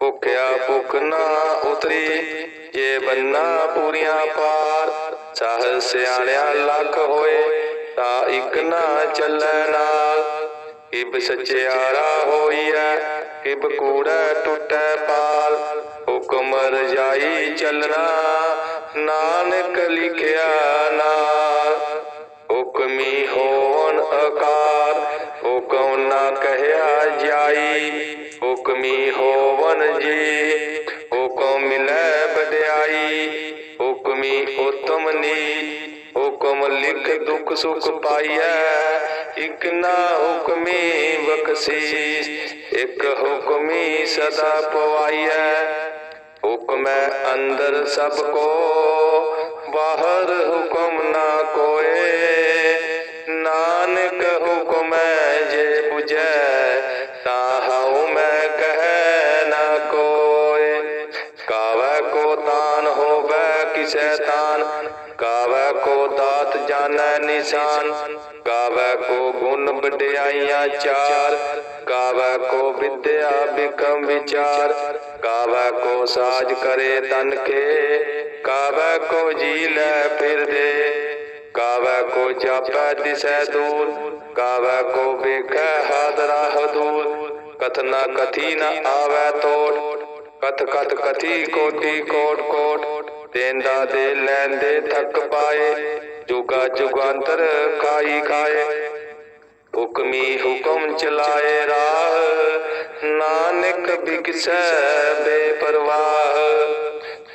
ਭੁਖਿਆ ਭੁੱਖ ਨਾ ਉਤਰੀ, ਜੇ ਬੰਨਾ ਪੂਰੀਆਂ ਪਾਰ ਸਾਹ ਸਿਆਣਿਆ ਲੱਖ ਹੋਏ, ਤਾਂ ਇੱਕ ਨਾ ਚੱਲੈ ਨਾਲ। ਸਚਿਆਰਾ ਹੋਈਐ, ਕਿਬ ਕੂੜਾ ਟੁੱਟੈ ਪਾਲ। ਹੁਕਮ ਰਜਾਈ ਚੱਲਣਾ, ਨਾਨਕ ਲਿਖਿਆ ਨਾਲ। ਹੁਕਮੀ ਹੋਣ ਆਕਾਰ ਹੋਵਨ ਜੀ। ਹੁਕਮ ਮਿਲੈ ਵਡਿਆਈ ਹੁਕਮੀ ਉਤਮ ਨੀ। ਹੁਕਮ ਲਿਖ ਦੁਖ ਸੁਖ ਪਾਈਐ, ਇਕ ਨਾ ਹੁਕਮੀ ਬਖਸ਼ੀਸ। ਇਕ ਹੁਕਮੀ ਸਦਾ ਪਵਾਈਐ। ਹੁਕਮੈ ਅੰਦਰ ਸਭ ਕੋ, ਬਾਹਰ ਹੁਕਮ ਨਾ ਕੋਏ। ਵਡਿਆਈਆਂ ਚਾਰ ਕਾਵੈ ਕੋ ਵਿਦਿਆ ਬਿਕਮ ਵਿਚਾਰ ਕਾਵੈ ਕੋ ਸਾਜ ਕਰੇ ਤਨ ਕੇ ਕਾਵੈ ਕੋ ਜੀ ਲੈ ਫਿਰਦੇ ਕਾਵੈ ਕੋ ਜਾਪੈ ਦਿਸੈ ਦੂਰ ਕਾਵੈ ਕੋ ਵੇਖੈ ਹਾਦਰਾ ਹਦੂਰ ਕਥਨਾ ਕਥੀ ਨ ਆਵੈ ਤੋੜ, ਕਥ ਕਥ ਕਥੀ ਕੋਟੀ ਕੋਟ ਕੋਟ, ਦੇਂਦਾ ਦੇ ਲੈਂਦੇ ਥੱਕ ਪਾਏ, ਜੁਗਾ ਜੁਗਾਂਤਰ ਖਾਈ ਖਾਏ ਹੁਕਮੀ ਹੁਕਮ ਚਲਾਏ ਰਾਹ। ਨਾਨਕ ਬਿਕਸੈ ਬੇਪਰਵਾਹ।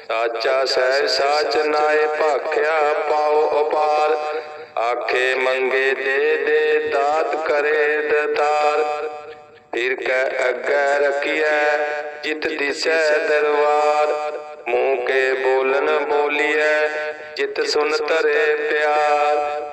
ਸਾਚਾ ਸਹਿ ਸਾਚ ਨਾਏ ਭਾਖਿਆ ਪਾਉ ਅਪਾਰ ਆਖੇ ਮੰਗੇ ਦੇ ਦੇ ਦਾਤ ਕਰੇ ਦਤਾਰ। ਫਿਰ ਕੈ ਅੱਗੇ ਰਖੀਐ ਜਿਤ ਦਿਸੈ ਦਰਬਾਰ ਮੂੰਹ ਕੇ ਬੋਲਨ ਬੋਲੀਐ ਜਿਤ ਸੁਨ ਤਰੇ ਪਿਆਰ।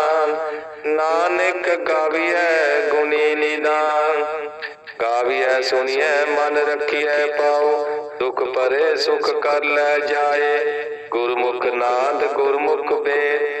ਨਾਨਕ ਗਾਵੀਐ ਗੁਣੀ ਨਿਦਾਨ। ਗਾਵੀਐ ਸੁਣੀਐ ਮਨ ਰੱਖੀਐ ਪਾਉ ਦੁਖ ਪਰੇ ਸੁਖ ਕਰ ਲੈ ਜਾਏ। ਗੁਰਮੁਖ ਨਾਦ ਗੁਰਮੁਖ ਬੇ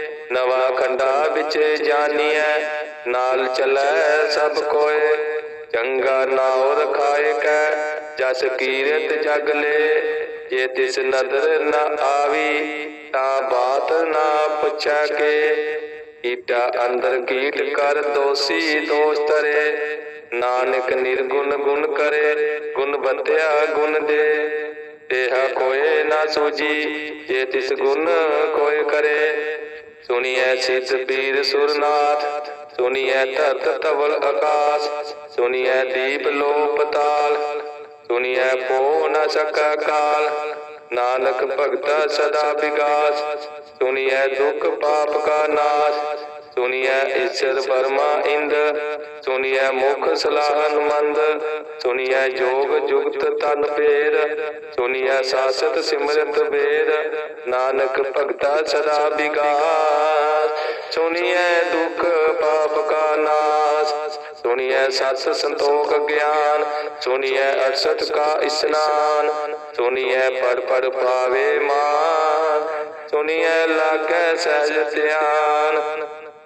ਨਵਾ ਖੰਡਾ ਵਿੱਚ ਜਾਣੀਐ ਨਾਲ ਚਲੈ ਸਭ ਕੋਏ ਚੰਗਾ ਨਾਉ ਰਖਾਏ ਕੈ, ਜਸ ਕੀਰਤ ਜਗ ਲੈ। ਜੇ ਤਿਸ ਨਦਰ ਨ ਆਵੀ, ਤਾਂ ਬਾਤ ਨਾ ਪੁੱਛੈ ਕੇ। ਈਟਾ ਅੰਦਰ ਕੀਟ ਕਰ ਦੋਸੀ ਦੋਸ ਤਰੇ ਨਾਨਕ ਨਿਰਗੁਣ ਗੁਣ ਕਰੇ, ਗੁਣ ਬੰਧਿਆ ਗੁਣ ਦੇ। ਤੇਹਾ ਕੋਏ ਨਾ ਸੂਜੀ, ਜੇ ਤਿਸ ਗੁਣ ਕੋਏ ਕਰੇ। ਸੁਣੀਐ ਸਿੱਧ ਪੀਰ ਸੁਰਨਾਥ, ਸੁਣੀਐ ਧਰਤ ਤਵਲ ਆਕਾਸ਼, ਸੁਣੀਐ ਦੀਪ ਲੋ ਪਤਾਲ ਸੁਣੀਐ ਪੋ ਨ ਸਕਾ ਕਾਲ। ਨਾਨਕ ਭਗਤਾ ਸਦਾ ਵਿਗਾਸ, ਸੁਣੀਐ ਦੁਖ ਪਾਪ ਕਾ ਨਾਸ਼ ਸੁਣੀ ਸੁਣੀਐ ਈਸ਼ਰ ਬਰਮਾ ਇੰਦ, ਸੁਣੀਐ ਮੁਖ ਸਲਾਹਨ ਮੰਦ, ਸੁਣੀਐ ਜੋਗ ਜੁਗਤ ਤਨ ਪੇਰ, ਸੁਣੀਐ ਸਾਸਤ ਸਿਮਰਤ ਬੇਰ ਨਾਨਕ ਭਗਤਾ ਸਦਾ ਵਿਗਾਸ ਸੁਣੀਐ ਦੁਖ ਪਾਪ ਕਾ ਨਾਸ, ਸੁਣੀਐ ਸਤ ਸੰਤੋਖ ਗਿਆਨ, ਸੁਣੀਐ ਅਰਸਤ ਕਾ ਇਸਨਾਨ, ਸੁਣੀਐ ਪੜ ਪੜ ਪਾਵੇ ਮਾਨ, ਸੁਣੀਐ ਲਾਗੈ ਸਹਿਜ ਧਿਆਨ।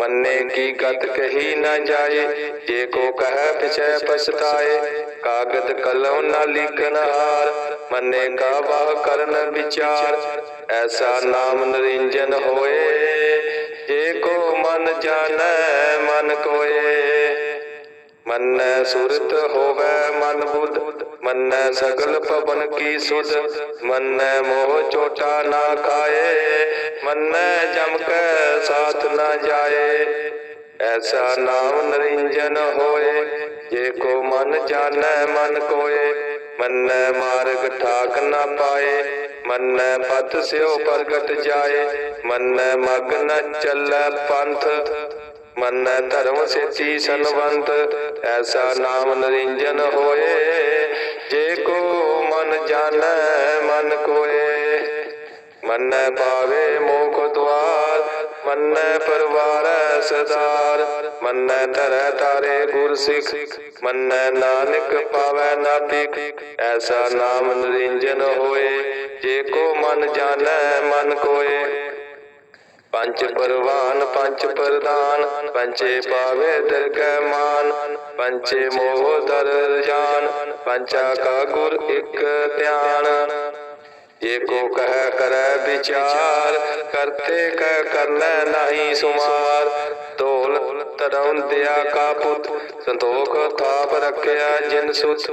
ਮੰਨੇ ਕੀ ਗਤ ਕਹੀ ਨਾ ਜਾਏ, ਜੇ ਕੋ ਕਹੈ ਪਿਛੈ ਪਛਤਾਏ, ਕਾਗਦ ਕਲਮ ਨਾ ਲਿਖਨ ਹਾਰ, ਮੰਨੇ ਕਾ ਵਾਹ ਕਰਨ ਵਿਚਾਰ, ਐਸਾ ਨਾਮ ਨਰਿੰਜਨ ਹੋਏ, ਜੇ ਕੋ ਮਨ ਜਾਣੈ, ਮਨ ਕੋਏ, ਮੰਨੈ ਸੁਰਤ ਹੋਵੇ ਮਨ ਬੁੱਧ ਮੰਨੈ ਸਗਲ ਪਵਨ ਕੀ ਸੁਧ, ਮੰਨੈ ਮੋਹ ਚੋਟਾ ਨਾ ਖਾਏ, ਮੰਨੈ ਜਮ ਕੈ ਸਾਥ ਨਾ ਜਾਏ। ਐਸਾ ਨਾਮ ਨਰਿੰਜਨ ਹੋਏ, ਜੇ ਕੋ ਮਨ ਜਾਣੈ ਮਨ ਕੋਏ, ਮੰਨੈ ਮਾਰਗ ਠਾਕ ਨਾ ਪਾਏ, ਮੰਨੈ ਪਥ ਸਿਓ ਪ੍ਰਗਟ ਜਾਏ, ਮੰਨੈ ਮਗ ਨ ਚੱਲੈ ਪੰਥ, ਮੰਨੈ ਧਰਮ ਸੇਤੀ ਸੰਵੰਤ ਐਸਾ ਨਾਮ ਨਰਿੰਜਨ ਹੋਏ। ਜੇ ਕੋ ਮਨ ਜਾਣੈ, ਮਨ ਕੋਏ। ਮੰਨੈ ਪਾਵੇ ਮੋਖ ਦਵਾਰ ਮੰਨੈ ਪਰਵਾਰੈ ਸਦਾਰ। ਮੰਨੈ ਧਰੈ ਤਾਰੇ ਗੁਰ ਸਿੱਖ ਮੰਨੈ ਨਾਨਕ ਪਾਵੈ ਨਾ ਐਸਾ ਨਾਮ ਨਰਿੰਜਨ ਹੋਏ। ਜੇ ਕੋ ਮਨ ਜਾਣੈ, ਮਨ ਕੋਏ। ਪੰਜ ਪਰਵਾਨ, ਪੰਜ ਪ੍ਰਦਾਨ ਪੰਚੇ ਪਾਵੇ ਦਰਗਹਿ ਮਾਨ ਪੰਚੇ ਮੋਹ ਦਰ ਜਾਨ ਪੰਚਾ ਕਾ ਗੁਰ ਇੱਕ ਧਿਆਨ। ਜੇ ਕੋ ਕਹਿ ਕਰੈ ਵਿਚਾਰ, ਕਰਤੇ ਕਹਿ ਕਰਨਾ ਨਹੀਂ ਸੁਮਾਰ। ਢੋਲ ਤਰਉ ਦਿਆ ਕਾ ਪੁੱਤ, ਸੰਤੋਖ ਥਾਪ ਰੱਖਿਆ ਜਿਨ ਸੁਤ।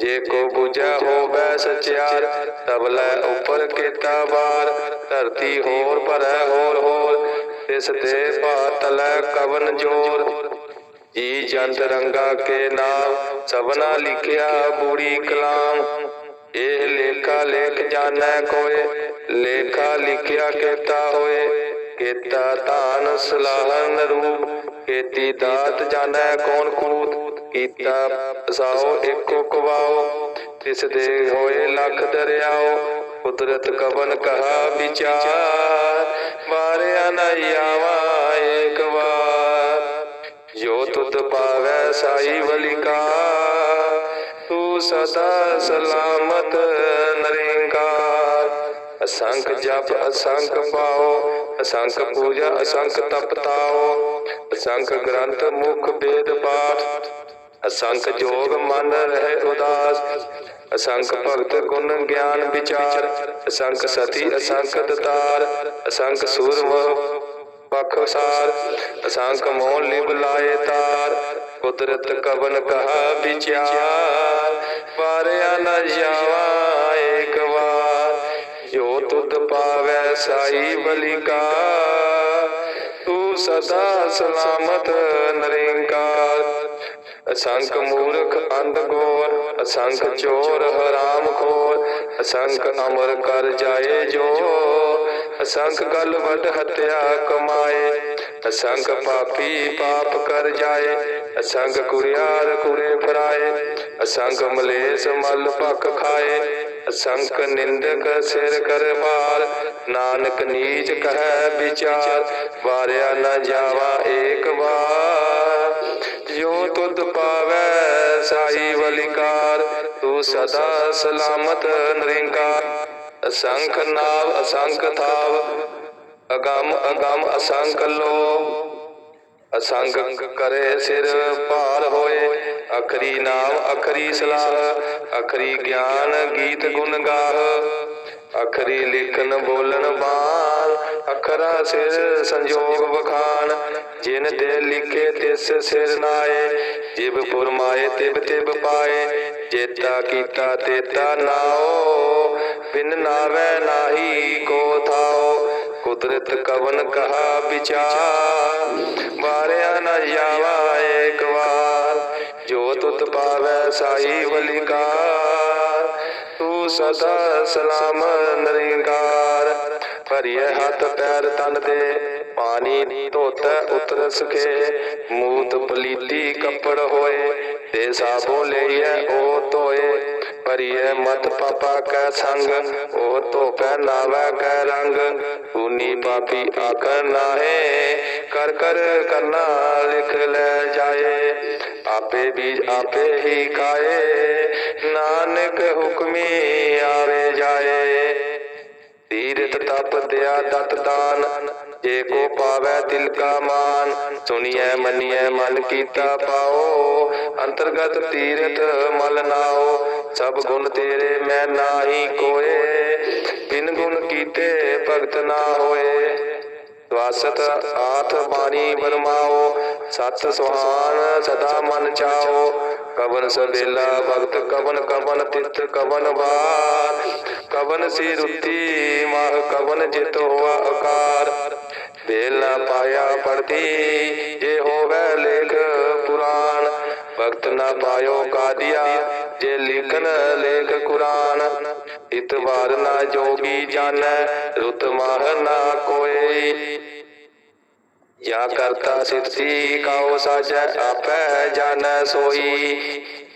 ਜੇ ਕੋ ਬੁਝੈ ਹੋਵੈ ਸਚਿਆਰ, ਤਬ ਲੈ ਉਪਰ ਕੀਤਾ ਵਾਰ। ਧਰਤੀ ਹੋਰ ਭਰੈ, ਹੋਰ ਹੋਰ। ਤਿਸ ਤੇ ਪਾਤਲੈ ਕਵਨ ਜੋਰ। ਜੀ ਜੰਤ ਰੰਗਾ ਕੇ ਨਾਮ, ਸਭਨਾ ਲਿਖਿਆ ਬੂੜੀ ਕਲਾਮ। ਇਹ ਲੇਖਾ ਲੇਖ ਜਾਣੈ ਕੋਏ, ਲੇਖਾ ਲਿਖਿਆ ਕੀਤਾ ਹੋਏ। ਕੀਤਾ ਧਾਨ ਸਲਾਹਨ ਰੂਪ, ਕੀਤੀ ਦਾਤ ਜਾਣੈ ਕੌਣ ਕੂਤ। ਕੀਤਾ, ਸਾਓ ਏਕੋ ਕਵਾਓ, ਤਿਸ ਦੇ ਹੋਏ ਲੱਖ ਦਰਿਆਓ, ਕੁਦਰਤ ਕਵਨ ਕਹਾ ਵਿਚਾਰ ਮਾਰਿਆ ਨ ਆਵਾ ਏਕ ਵਾਰ। ਜੋ ਤੁਧ ਪਾਵੈ ਸਾਈ ਵਲਿਕਾ ਤੂੰ ਸਦਾ ਸਲਾਮਤ ਨਰਿੰਕਾਰ। ਅਸੰਖ ਜਪ, ਅਸੰਖ ਪਾਓ, ਅਸੰਖ ਪੂਜਾ, ਅਸੰਖ ਤਪ ਤਾਓ ਅਸੰਖ ਗ੍ਰੰਥ ਮੁਖ ਵੇਦ ਪਾਠ। ਅਸੰਖ ਜੋਗ ਮਨ ਰਹਿ ਉਦਾਸ, ਅਸੰਖ ਭਗਤ ਗੁਣ ਗਿਆਨ ਵਿਚਾਰ, ਅਸੰਖ ਸਤੀ, ਅਸੰਖ ਦਤਾਰ, ਅਸੰਖ ਸੂਰਮ ਪਖਸਾਰ ਅਸੰਖ ਮੋਹ ਲਿਵ ਲਾਏ ਤਾਰ, ਕੁਦਰਤ ਕਵਨ ਕਹਾ ਵਿਚਾਰ, ਵਾਰਿਆ ਨ ਜਾਵਾ ਏਕ ਵਾਰ, ਜੋ ਤੁਧ ਪਾਵੈ ਸਾਈ ਬਲਿਕਾ ਤੂੰ ਸਦਾ ਸਲਾਮਤ ਨਰਿੰਕਾਰ। ਅਸੰਖ ਮੂਰਖ ਅੰਧ ਗੋਰ ਅਸੰਖ ਚੋਰ ਹਰਾਮ ਖੋਰ, ਅਸੰਖ ਅਮਰ ਕਰ ਜਾਏ ਜੋ ਅਸੰਖ ਗਲ ਵੱਡ ਹਤਿਆ ਕਮਾਏ, ਅਸੰਖ ਪਾਪੀ ਪਾਪ ਕਰ ਜਾਏ, ਅਸੰਖ ਕੁਰਿਆਰ ਕੁਰੇ ਫਰਾਏ, ਅਸੰਖ ਮਲੇਸ ਮਲ ਭਖ ਖਾਏ, ਅਸੰਖ ਨਿੰਦਕ ਸਿਰ ਕਰ ਭਾਰ, ਨਾਨਕ ਨੀਚ ਕਹੈ ਵਿਚਾਰ, ਵਾਰਿਆ ਨਾ ਜਾਵਾ ਏਕ ਵਾਰ। ਜੋ ਤੁਧ ਪਾਵੈ ਸਾਈ ਵਲਿਕਾਰ, ਤੂੰ ਸਦਾ ਸਲਾਮਤ ਨਰਿੰਕਾਰ। ਅਸੰਖ ਨਾਵ ਅਸੰਖ ਥਾਵ, ਅਗੰਮ ਅਗੰਮ ਅਸੰਖ ਲੋ। ਅਸੰਗ ਕਰੇ ਸਿਰ ਭਾਰ ਹੋਏ, ਅਖਰੀ ਨਾਮ ਅਖਰੀ ਸਲਾਹ, ਅਖਰੀ ਗਿਆਨ ਗੀਤ ਗੁਣ ਗਾਹ। ਅਖਰੀ ਲਿਖਨ ਬੋਲਣ ਬਾਣ ਅਖਰਾ ਸਿਰ ਸੰਜੋਗ ਵਖਾਨ ਜਿਨ ਤੇ ਲਿਖੇ ਤਿਸ ਸਿਰ ਨਾਏ, ਜਿਬ ਫੁਰਮਾਏ ਤਿਬ ਤਿਬ ਪਾਏ। ਜੇਤਾ ਕੀਤਾ ਤੇਤਾ ਨਾਓ, ਬਿਨ ਨਾਵੇ ਨਾਹੀ ਕੋ ਥਾਓ। ਕੁਦਰਤ ਕਵਨ ਕਹਾ ਵਿਚਾਰ, ਵਾਰਿਆ ਨਾ ਜਾਵਾ ਏਕ ਵਾਰ। ਜੋ ਤੁਤ ਪਾਵੈ ਸਾਈ ਬਲਿਕਾਰ ਸਦਾ ਸਲਾਮ ਨਰਿੰਕਾਰ। ਭਰੀਏ ਹੱਥ ਪੈਰ ਤਨ ਦੇ, ਪਾਣੀ ਧੋਤਾ ਉਤਰ ਸਕੇ ਮੂਤ ਪਲੀਤੀ ਕੱਪੜ ਹੋਏ, ਤੇ ਸਾਬੋ ਲਈਏ ਉਹ ਧੋਏ। ਭਰੀਏ ਮਤ ਪਾਪਾ ਕੈ ਸੰਗ, ਉਹ ਧੋਪੈ ਨਾਵੈ ਕੈ ਰੰਗ। ਉਨੀ ਪਾਪੀ ਆਕਰ ਨਾਹੇ, ਕਰ ਕਰ ਕਰਨਾ ਲਿਖ ਲੈ ਜਾਏ। ਆਪੇ ਬੀਜ ਆਪੇ ਹੀ ਖਾਏ, ਨਾਨਕ ਹੁਕਮੀ ਆਵੇ ਜਾਏ। ਤੀਰਥ ਤਪ ਦਿਆ ਦਤ ਦਾਨ, ਜੇ ਕੋ ਪਾਵੈ ਤਿਲ ਕਾ ਮਾਨ। ਸੁਣੀਐ, ਮੰਨੀਐ, ਮਨ ਕੀਤਾ ਪਾਓ, ਅੰਤਰਗਤ ਤੀਰਥ ਮਲ ਨਾਓ। ਸਭ ਗੁਣ ਤੇਰੇ ਮੈਂ ਨਾਹੀ ਕੋਏ, ਬਿਨ ਗੁਣ ਕੀਤੇ ਭਗਤ ਨਾ ਹੋਏ। ਸਵਾਸਤ ਆਥ ਬਾਣੀ ਬਰਮਾਓ, ਸਤ ਸੁਹਾਨ ਸਦਾ ਮਨ ਚਾਓ। ਕਵਨ ਸਵੇਲਾ ਭਗਤ, ਕਵਨ ਕਵਨ ਤਿਤ, ਕਵਨ ਵਾਰ। ਕਵਨ ਸੀ ਰੁਤੀ, ਮਾਹ ਕਵਨ ਜਿਤ ਹੋਆ ਆਕਾਰ ਵੇਲ ਪਾਇਆ ਪੜਤੀ ਜੇ ਹੋਵੇ ਲੇਖ ਪੁਰਾਣ। ਭਗਤ ਨਾ ਪਾਇਓ ਕਾਦੀਆ, ਜੇ ਲਿਖਨ ਲੇਖ ਕੁਰਾਨ। ਇਤਵਾਰ ਨਾ ਜੋਗੀ ਜਾਣੈ, ਰੁਤ ਮਾਹ ਨਾ ਕੋਈ ਜਾਂ ਕਰਤਾ ਸਿਰਤੀ ਕਾਉ ਸਾਜੈ, ਆਪੈ ਜਾਣੈ ਸੋਈ।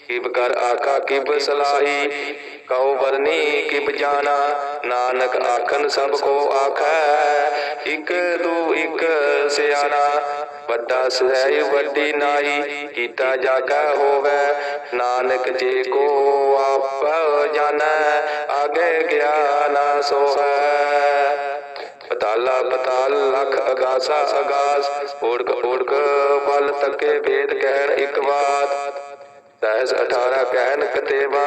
ਕਿਬ ਕਰ ਆਕਾ ਕਿਬ ਸਲਾਹੀ। ਕਉ ਵਰਨੀ ਕਿਬ ਜਾਣਾ? ਨਾਨਕ ਆਖਨ ਸਭ ਕੋ ਆਖੈ, ਇਕ ਦੂ ਇਕ ਸਿਆਣਾ। ਵੱਡਾ ਸਹਿ ਵੱਡੀ ਨਾਈ ਕੀਤਾ ਜਾਗਾ ਹੋਵੇ। ਨਾਨਕ ਜੇ ਕੋ ਆਪ ਜਾਣੈ, ਆਗੇ ਗਿਆਨ ਸੋਹੈ। ਪਤਾਲਾ ਪਤਾਲ ਲਖ ਅਗਾਸਾ ਅਗਾਸ ਓੜਕ ਓੜਕ ਬਲ ਤੱਕੇ ਵੇਦ ਕਹਿਣ ਇੱਕ ਬਾਤ ਸਹਿਜ 18 ਕਹਿਣ ਕਤੇਵਾ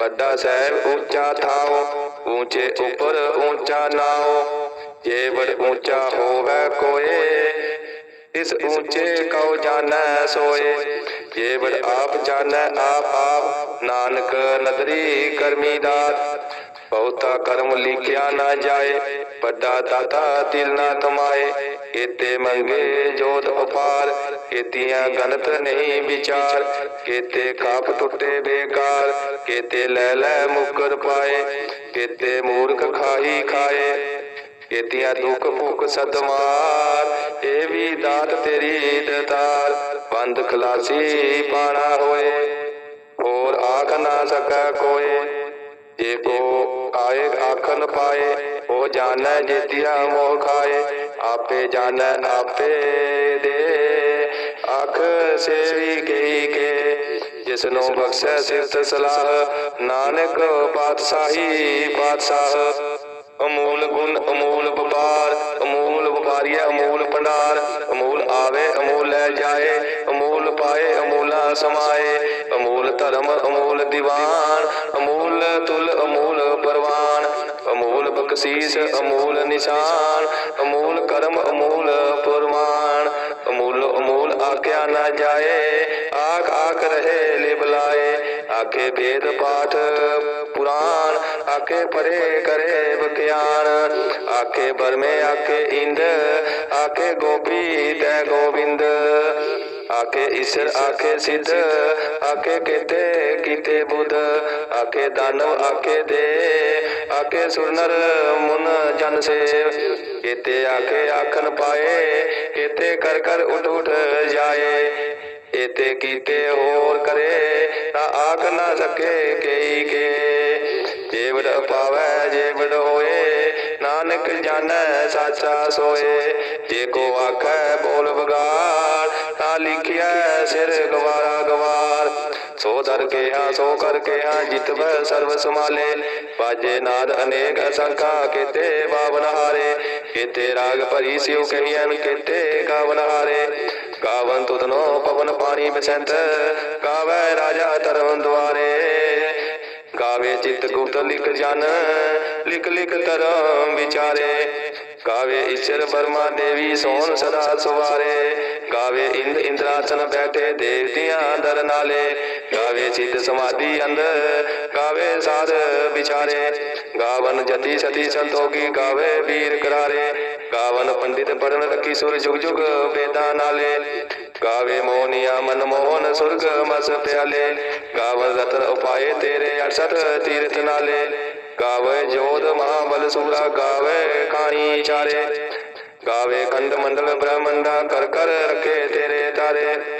ਵੱਡਾ ਸਾਹਿਬ ਉੱਚਾ ਥਾਓ ਉੱਚੇ ਉੱਪਰ ਉੱਚਾ ਨਾਓ ਜੇ ਬੜ ਉੱਚਾ ਹੋਵੇ ਕੋਏ, ਇਸ ਉੱਚੇ ਕਉ ਜਾਣੈ ਸੋਏ ਜੇ ਬੜ ਆਪ ਜਾਣੈ ਆਪ ਆਪ, ਨਾਨਕ ਨਦਰੀ ਕਰਮੀ ਦਾਤ, ਬਹੁਤਾ ਕਰਮ ਲਿਖਿਆ ਨਾ ਜਾਏ, ਵੱਡਾ ਦਾਤਾ ਦਿਲ ਨਾ ਕਮਾਏ ਕੀਤੇ ਮੰਗੇ ਜੋਤ ਉਪਾਰ, ਕੀਤੀਆਂ ਗਲਤ ਨਹੀਂ ਵਿਚਾਰ, ਕੀਤੇ ਕਾਪ ਟੁੱਟੇ ਬੇਕਾਰ, ਕੀਤੇ ਲੈ ਲੈ ਮੁਕਰ ਪਾਏ, ਕੀਤੇ ਮੂਰਖ ਖਾਈ ਖਾਏ, ਕੀਤੀਆਂ ਦੁੱਖ ਭੁੱਖ ਸਦਮਾਰ ਇਹ ਵੀ ਦਾਤ ਤੇਰੀ ਦਤਾਰ, ਬੰਦ ਖਲਾਸੀ ਪਾਣਾ ਹੋਏ, ਹੋਰ ਆਖ ਨਾ ਸਕੈ ਕੋਏ, ਜੇ ਕੋ ਆਏ ਆਖਨ ਪਾਏ, ਉਹ ਜਾਣੈ ਜੇਤੀਆ ਮੋਹ ਖਾਏ ਆਪੇ ਜਾਣੈ, ਆਪੇ ਦੇ। ਆਖ ਸੇਵੀ ਗਈ ਕੇ ਜਿਸ ਨੂੰ ਬਖਸ਼ੈ ਸਿਫਤ ਸਲਾਹ, ਨਾਨਕ ਪਾਤਸ਼ਾਹੀ ਪਾਤਸ਼ਾਹ। ਅਮੂਲ ਗੁਣ, ਅਮੂਲ ਵਪਾਰ, ਅਮੂਲ ਵਪਾਰੀਆ ਅਮੂਲ ਭੰਡਾਰ। ਅਮੂਲ ਆਵੇ, ਅਮੂਲ ਲੈ ਜਾਏ, ਅਮੂਲ ਪਾਏ, ਅਮੂਲਾ ਸਮਾਏ। ਅਮੂਲ ਧਰਮ, ਅਮੂਲ ਦੀਵਾਨ, ਅਮੂਲ ਤੁਲ, ਅਮੂਲ ਬਖਸ਼ੀਸ ਅਮੂਲ ਨਿਸ਼ਾਨ, ਅਮੂਲ ਕਰਮ, ਅਮੂਲ ਪੁਰਮਾਨ। ਅਮੂਲ ਅਮੂਲ ਆਖਿਆ ਨਾ ਜਾਏ, ਆਖ ਆਖ ਰਹੇ ਲਿਬਲਾਏ ਆਖੇ ਵੇਦ ਪਾਠ ਪੁਰਾਣ ਆਖੇ ਪਰੇ ਕਰੇ ਵਿਗਿਆਨ ਆਖੇ ਬਰਮੇ, ਆਖੇ ਇੰਦ ਆਕੇ ਗੋਪੀ ਤੈ ਗੋਬਿੰਦ ਆਖੇ ਈਸ਼ਰ ਆਕੇ ਸਿੱਧ, ਆਖੇ ਕੀਤੇ ਕੀਤੇ ਬੁੱਧ? ਆਖੇ ਦਾਨਵ ਆਕੇ ਦੇ, ਆਖੇ ਸੁਰਨਰ ਮੁਨ, ਜਨ ਸੇਵ। ਕੀਤੇ ਆਕੇ ਆਖਨ ਪਾਏ, ਕੀਤੇ ਕਰ ਕਰ ਉਠ ਉਠ ਜਾਏ। ਇਤੇ ਕੀਤੇ ਹੋਰ ਕਰੇ, ਤਾਂ ਆਖ ਨਾ ਸਕੇ ਕਈ ਕੇ। ਜੇਵੜ ਪਾਵੈ ਜੇਵੜ ਹੋਏ ਨਾਨਕ ਜਾਣੈ, ਸਾਚਾ ਸੋਏ। ਜੇ ਕੋ ਆਖੈ ਬੋਲ ਬਗਾੜ ਤਾਂ ਲਿਖਿਆ ਸਿਰ ਗਵਾਰਾ ਗਵਾਰ। ਸੋ ਦਰ ਕੇ ਹਾਂ ਸੋ ਕਰ ਹਾਂ ਜਿਤਵੈ ਸਰਬ ਸਮਾਲੇ ਬਾਜੇ ਨਾਦ ਅਨੇਕ ਅਸੰਖਾ, ਕੀਤੇ ਬਾਵਨ ਹਾਰੇ। ਕੀਤੇ ਰਾਗ ਭਰੀ ਸਿਉ ਕਹੀਐਨ, ਕੀਤੇ ਗਾਵਨ ਹਾਰੇ। ਗਾਵਨ ਤੁਧਨੋ ਪਵਨ ਪਾਣੀ ਬਸੰਤ ਗਾਵੇ ਰਾਜਾ ਧਰਮ ਦੁਆਰੇ। ਗਾਵੇ ਚਿਤ ਗੁਪਤ ਲਿਖ ਜਨ, ਲਿਖ ਲਿਖ ਧਰਮ ਵਿਚਾਰੇ। ਗਾਵੇ ਈਸ਼ਰ ਬਰਮਾ ਦੇਵੀ ਸੋਨ ਸਦਾ ਸੁਵਾਰੇ। ਗਾਵੇ ਇੰਦ ਇੰਦਰਾਸਨ ਬੈਠੇ ਦੇਵਤਿਆਂ ਦਰ ਨਾਲੇ। ਗਾਵੇ ਸਿੱਧ ਸਮਾਧੀ ਅੰਦਰ ਗਾਵੇ ਸਾਧ ਵਿਚਾਰੇ। ਗਾਵਨ ਜਤੀ ਸਤੀ ਸੰਤੋਗੀ, ਗਾਵੇ ਵੀਰ ਕਰਾਰੇ। ਗਾਵਨ ਪੰਡਿਤ ਪੜਨ ਰਖੀ ਸੁਰ ਜੁਗ ਜੁਗ ਵੇਦਾਂ ਨਾਲੇ। ਗਾਵੇ ਮੋਹਨੀਆ ਮਨ ਮੋਹਨ ਸੁਰਗ ਮਸ ਪਿਆਲੇ। ਗਾਵਨ ਰਤਨ ਉਪਾਏ ਤੇਰੇ 68 ਤੀਰਥ ਨਾਲੇ। ਗਾਵੇ ਜੋਧ ਮਹਾਬਲ ਸੂਰਾ ਗਾਵੇ ਖਾਣੀ ਚਾਰੇ। ਗਾਵੇ ਖੰਡ ਮੰਡਲ ਬ੍ਰਹਮੰਡਾ ਕਰ ਕਰ ਰਖੇ ਤੇਰੇ ਤਾਰੇ।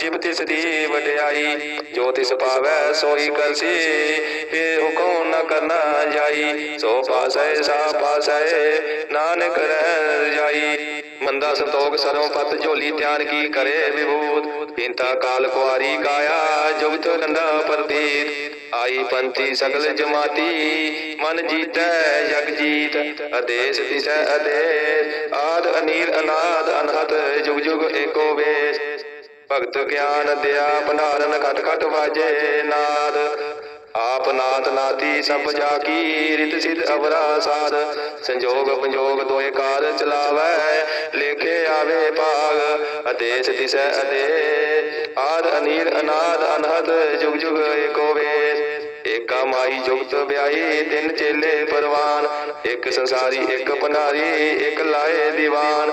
ਜਿਬ ਤਿਸ ਦੀ ਵਡਿਆਈ, ਜੋ ਤਿਸ ਪਾਵੈ ਸੋਈ ਕਰਸੀ ਇਹ ਹੁਕਮ ਨ ਕਰਨਾ ਜਾਈ। ਸੋ ਪਾਸੈ, ਸਾ ਪਾਸੈ, ਨਾਨਕ ਰਹਿ ਜਾਈ। ਮੰਦਾ ਸੰਤੋਖ ਸਰਵ ਪਤ ਝੋਲੀ ਧਿਆਨ ਕੀ ਕਰੇ ਵਿਭੂਤ। ਇੰਤਾ ਕਾਲ ਕੁਆਰੀ ਕਾਇਆ ਜੁਗਤ ਨੰਦਾ ਪ੍ਰਤੀਤ। ਆਈ ਪੰਥੀ ਸਗਲ ਜਮਾਤੀ, ਮਨ ਜੀਤੈ ਜਗ ਜੀਤ। ਆਦੇਸ਼ ਦਿਸੈ ਆਦੇਸ਼ ਆਦ ਅਨੀਲ ਅਨਾਦ ਅਨਹਤ, ਜੁਗ ਜੁਗ ਏਕੋ ਵੇਸ਼। ਭਗਤ ਗਿਆਨ ਦਿਆ, ਭੰਡਾਰਨ ਘਟ ਘਟ ਵਾਜੇ ਨਾਦ। ਆਪ ਨਾਥ ਨਾਤੀ ਸਭ ਜਾ ਕੀ ਰਿਤ ਸਿਧ ਅਵਰਾ ਸਾਧ ਸੰਜੋਗ ਪੰਜੋਗ ਦੋਏ ਕਾਰ ਚਲਾਵੈ, ਲੇਖੇ ਆਵੇ ਭਾਗ। ਆਦੇਸ਼ ਦਿਸੈ ਅਦੇ ਆਦ ਅਨੀਲ ਅਨਾਦ ਅਨਹਦ, ਜੁਗ ਜੁਗ ਏਕੋ ਵੇਸ਼। ਏਕਾ ਮਾਈ ਜੁਗਤ ਵਿਆਹੀ, ਤਿੰਨ ਚੇਲੇ ਪਰਵਾਨ। ਇੱਕ ਸੰਸਾਰੀ, ਇੱਕ ਭੰਡਾਰੀ, ਇੱਕ ਲਾਏ ਦੀਵਾਨ।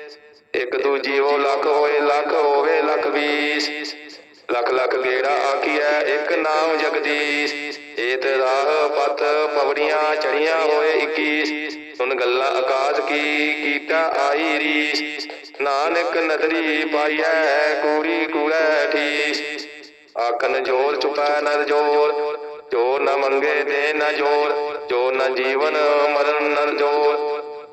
ਇੱਕ ਦੂ ਜੀਵੋ ਲੱਖ ਹੋਏ, ਲੱਖ ਹੋਵੇ, ਲੱਖ ਵੀਸ। ਲੱਖ ਲੱਖ ਗੇੜਾ ਆਖੀਐ? ਇੱਕ ਨਾਮ ਜਗਦੀਸ਼। ਏਤ ਰਾਹ ਪਤ ਪਵੜੀਆਂ ਚੜੀਆਂ ਹੋਏ 21 ਸੁਨ ਗੱਲਾਂ ਆਕਾਸ਼ ਕੀ, ਕੀਤਾ ਆਈ ਰੀਸ। ਨਾਨਕ ਨਦਰੀ ਪਾਈਐ, ਕੂੜੀ ਕੂੜੈ ਠੀਸ। ਆਖਨ ਜੋਰ ਚੁਪੈ ਨਰ ਜੋਰ, ਜੋ ਨ ਮੰਗੇ ਦੇ ਨ ਜੋਰ, ਜੋ ਨ ਜੀਵਨ ਮਰਨ ਨਰ ਜੋਰ।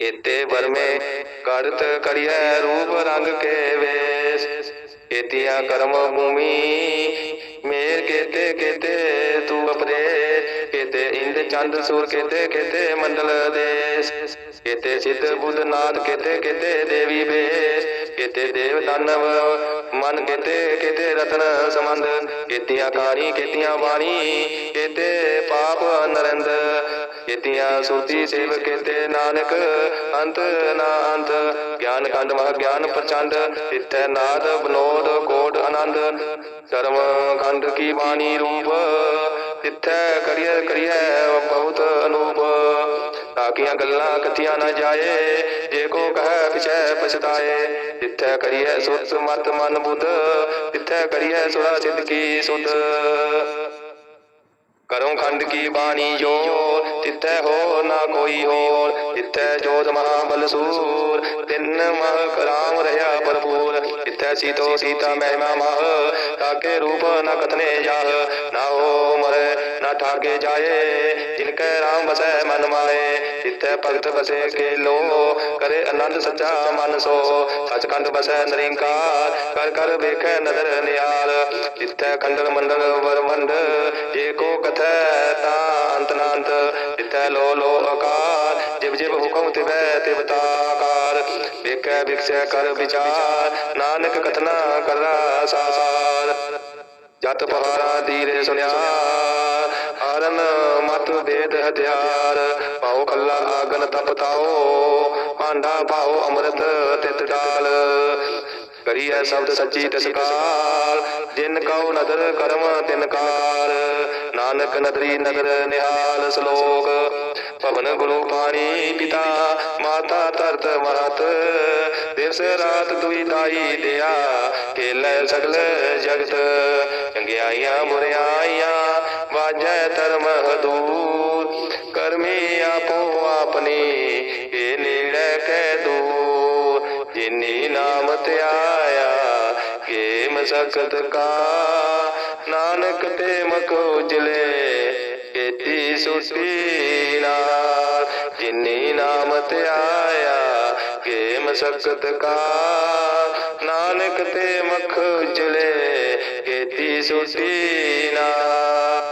ਇਤੇ ਵਰਮੇ ਕਰਤ ਕਰਿਐ ਰੂਪ ਰੰਗ ਕੇ ਵੇਸ। ਕੀਤੀਆਂ ਕਰਮ ਭੂਮੀ ਮੇਰ ਕੀਤੇ ਕੀਤੇ ਤੂੰ ਅਪਰੇ ਕੀਤੇ ਇੰਦ ਚੰਦ ਸੂਰ ਕੀਤੇ ਕੀਤੇ ਮੰਡਲ ਦੇਸ। ਕੀਤੇ ਸਿੱਧ ਬੁੱਧ ਨਾਥ ਕੀਤੇ ਕੀਤੇ ਦੇਵੀ ਬੇਸ। ਕੀਤੇ ਦੇਵ ਦਾਨਵ ਮਨ ਕੀਤੇ ਕੀਤੇ ਰਤਨ ਸਮੰਦ ਕੀਤੀਆਂ ਕਾਣੀ ਕੀਤੀਆਂ ਬਾਣੀ ਕੀਤੇ ਪਾਪ ਨਰੰਦ। ਕੀਤੀਆਂ ਸੁਰਤੀ ਸੇਵ ਕੀਤੇ ਨਾਨਕ, ਅੰਤ ਨਾ ਅੰਤ। ਗਿਆਨ ਕੰਡ ਮਹ ਗਿਆਨ ਪ੍ਰਚੰਡ, ਤਿੱਥੈ ਨਾਦ ਬਨੋਦ ਕੋਟ ਆਨੰਦ। ਕਰਮ ਖੰਡ ਕੀ ਬਾਣੀ ਰੂਪ, ਤਿੱਥੈ ਕਰਿਐ ਕਰਿਐ ਬਹੁਤ ਅਨੂਪ। ਤਾਕੀਆਂ ਗੱਲਾਂ ਕਥੀਆਂ ਨਾ ਜਾਏ, ਜੇ ਕੋ ਕਹੈ ਪਿਛੈ ਪਛਤਾਏ। ਤਿੱਥੈ ਕਰਿਐ ਸੁਰਤ ਮਤ ਮਨ ਬੁੱਧ, ਤਿੱਥੈ ਕਰਿਐ ਸੁਰਾ ਸਿੱਧ ਕੀ ਸੁਧ। ਕਰੋ ਖੰਡ ਕੀ ਬਾਣੀ ਜੋ ਤਿੱਥੈ ਹੋ ਨਾ ਕੋਈ ਹੋਰ ਤਿੱਥੈ ਜੋਤ ਮਹਾਬਲ ਸੂਰ। ਤਿੰਨ ਮਹ ਰਾਮ ਰਹਾ ਭਰਪੂਰ ਤਿੱਥੈ ਸੀਤੋ ਸੀਤਾ ਮਹਿਮਾ ਮਹ। ਤਾਕੇ ਰੂਪ ਨ ਕਥਨੇ ਜਾਹ, ਨਾ ਹੋ ਮਰੇ, ਨਾ ਠਾਗੇ ਜਾਏ। ਜਿਨ ਕੈ ਰਾਮ ਬਸੈ ਮਨ ਮਾਏ ਤਿੱਥੈ ਭਗਤ ਬਸੇ ਕੇ ਲੋ ਕਰੇ ਆਨੰਦ ਸੱਚਾ ਮਨ ਸੋ, ਸਚਖੰਡ ਬਸੈ ਨਿਰੰਕਾਰ। ਕਰ ਕਰ ਵੇਖੈ ਨਦਰ ਨਿਆਲ ਤਿੱਥੈ ਖੰਡਲ ਮੰਡਲ ਵਰਮੰਡ। ਏਕੋ ਕਥ ਕਥੈ ਤਾ ਅੰਤ ਨਾ ਅੰਤ ਲੋ ਲੋ ਆਕਾਰ, ਜਿਵ ਜਿਵ ਹੁਕਮ ਤਿਵੈ ਤਿਵ ਤਾਕਾਰ। ਵੇਖੈ ਵਿਖਸੈ ਕਰ ਵਿਚਾਰ, ਨਾਨਕ ਕਥਨਾ ਕਰਦਾ ਸਾਰ। ਜਤ ਪਹਾਰਾ ਦੀਰੇ ਸੁਨਿਆ ਹਰਨ ਮਤ ਵੇਦ ਹਥਿਆਰ। ਪਾਉ ਕੱਲਾ ਆਗਨ ਤਪਤਾਓ ਭਾਂਡਾ ਪਾਉ ਅੰਮ੍ਰਿਤ ਤਿਤ ਡਾਲ ਕਰੀਐ ਸ਼ਬਦ ਸੱਚੀ ਤਸਕਾਰ। ਜਿਨ ਕਉ ਨਦਰ ਕਰਮ, ਤਿਨ ਕਾਰ। ਨਾਨਕ ਨਦਰੀ ਨਦਰ ਨਿਹਾਲ ਸ਼ਲੋਕ। ਪਵਨ ਗੁਰੂ ਪਾਣੀ ਪਿਤਾ, ਮਾਤਾ ਧਰਤ ਮਹਤ ਦਿਵਸ ਰਾਤ ਦੁਈ ਦਾਈ ਦਿਆ ਖੇਲੇ ਸਗਲ ਜਗਤ। ਚੰਗਿਆਈਆਂ ਬੁਰਿਆਈਆਂ ਵਾਜੈ ਧਰਮ ਹਦੂਰ। ਕਰਮੀ ਆਪੋ ਆਪਣੀ, ਇਹ ਨੇੜੇ ਕੈ ਦੂਰ। ਜਿਨੀ ਨਾਮ ਧਿਆਇਆ ਕੇ ਮਸਕਤ ਕਾ। ਨਾਨਕ ਤੇ ਮਖ ਉਜਲੇ, ਕੀਤੀ ਸੁਟੀ ਨਾਲ ਜਿਨੀ ਨਾਮ ਧਿਆਇਆ ਕੇ ਮਸਕਤ ਕਾ। ਨਾਨਕ ਤੇ ਮਖ ਉਜਲੇ, ਕੀਤੀ ਸੁਟੀ ਨਾਲ